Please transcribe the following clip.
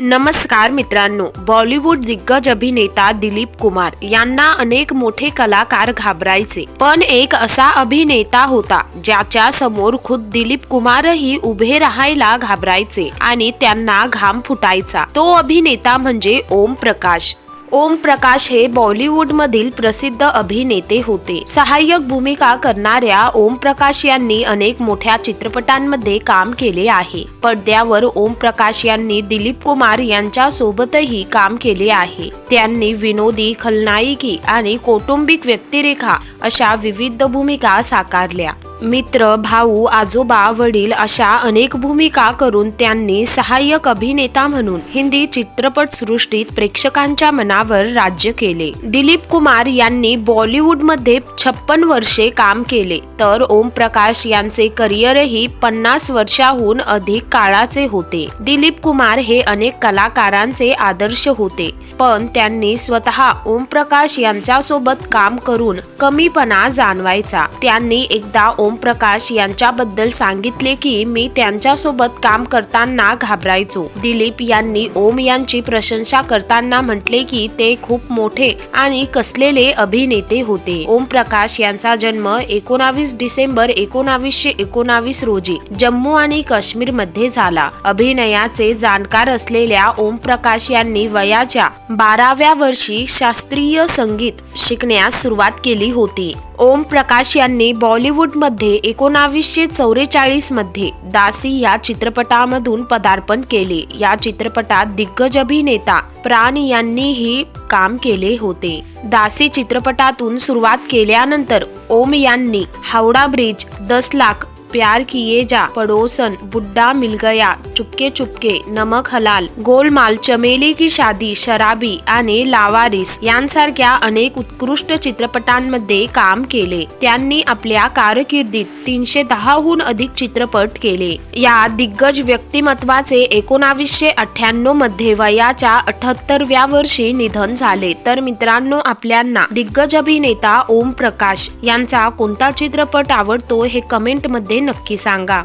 नमस्कार मित्रांनो बॉलिवूड दिग्गज अभिनेता दिलीप कुमार यांना अनेक मोठे कलाकार घाबरायचे. पण एक असा अभिनेता होता ज्याच्या समोर खुद दिलीप कुमारही उभे राहायला घाबरायचे आणि त्यांना घाम फुटायचा. तो अभिनेता म्हणजे ओम प्रकाश. ओम प्रकाश हे बॉलिवूड मधील प्रसिद्ध अभिनेते होते. सहाय्यक भूमिका करणाऱ्या ओम प्रकाश यांनी अनेक मोठ्या चित्रपटांमध्ये काम केले आहे. पडद्यावर ओम प्रकाश यांनी दिलीप कुमार यांच्या सोबतही काम केले आहे. त्यांनी विनोदी खलनायकी आणि कौटुंबिक व्यक्तिरेखा अशा विविध भूमिका साकारल्या. मित्र भाऊ आजोबा वडील अशा अनेक भूमिका करून त्यांनी सहाय्यक अभिनेता म्हणून हिंदी चित्रपट सृष्टीत प्रेक्षकांच्या मनावर राज्य केले. दिलीप कुमार यांनी बॉलिवूडमध्ये छप्पन वर्षे काम केले. तर ओम प्रकाश यांचे करिअरही पन्नास वर्षाहून अधिक काळाचे होते. दिलीप कुमार हे अनेक कलाकारांचे आदर्श होते पण त्यांनी स्वतः ओम प्रकाश यांच्यासोबत काम करून कमीपणा जाणवायचा. त्यांनी एकदा ओम प्रकाश यांच्याबद्दल सांगितले की मी त्यांच्यासोबत काम करताना घाबरायचो. दिलीप यांनी ओम यांची प्रशंसा करताना म्हटले की ते खूप मोठे आणि कसलेले अभिनेते होते. ओम प्रकाश यांचा जन्म एकोणावीस डिसेंबर एकोणावीसशे एकोणावीस रोजी जम्मू आणि काश्मीरमध्ये झाला. अभिनयाचे जाणकार असलेल्या ओम प्रकाश यांनी वयाच्या बाराव्या वर्षी शास्त्रीय संगीत शिकण्यास सुरुवात केली होती. ओम प्रकाश यांनी बॉलिवूडमध्ये एकोणावीसशे चौवेचाळीसमध्ये दासी या चित्रपटामधून पदार्पण केले. या चित्रपटात दिग्गज अभिनेता प्राण यांनीही काम केले होते. दासी चित्रपटातून सुरुवात केल्यानंतर ओम यांनी हावडा ब्रिज दस लाख प्यार किए जा पड़ोसन बुड्ढा मिल गया चुपके चुपके नमक हलाल। गोलमाल चमेली की शादी शराबी आणि लावारिस यांसारख्या अनेक उत्कृष्ट चित्रपटांमध्ये काम केले. त्यांनी आपल्या कारकिर्दीत तीनशे दहाहून अधिक चित्रपट केले. या दिग्गज व्यक्तिमत्वाचे एकोणावीसशे अठ्ठ्याण्णवमध्ये वयाच्या अठ्याहत्तरव्या वर्षी निधन झाले. तर मित्रांनो आपल्यांना दिग्गज अभिनेता ओम प्रकाश यांचा कोणता चित्रपट आवडतो हे कमेंटमध्ये नक्की सांगा.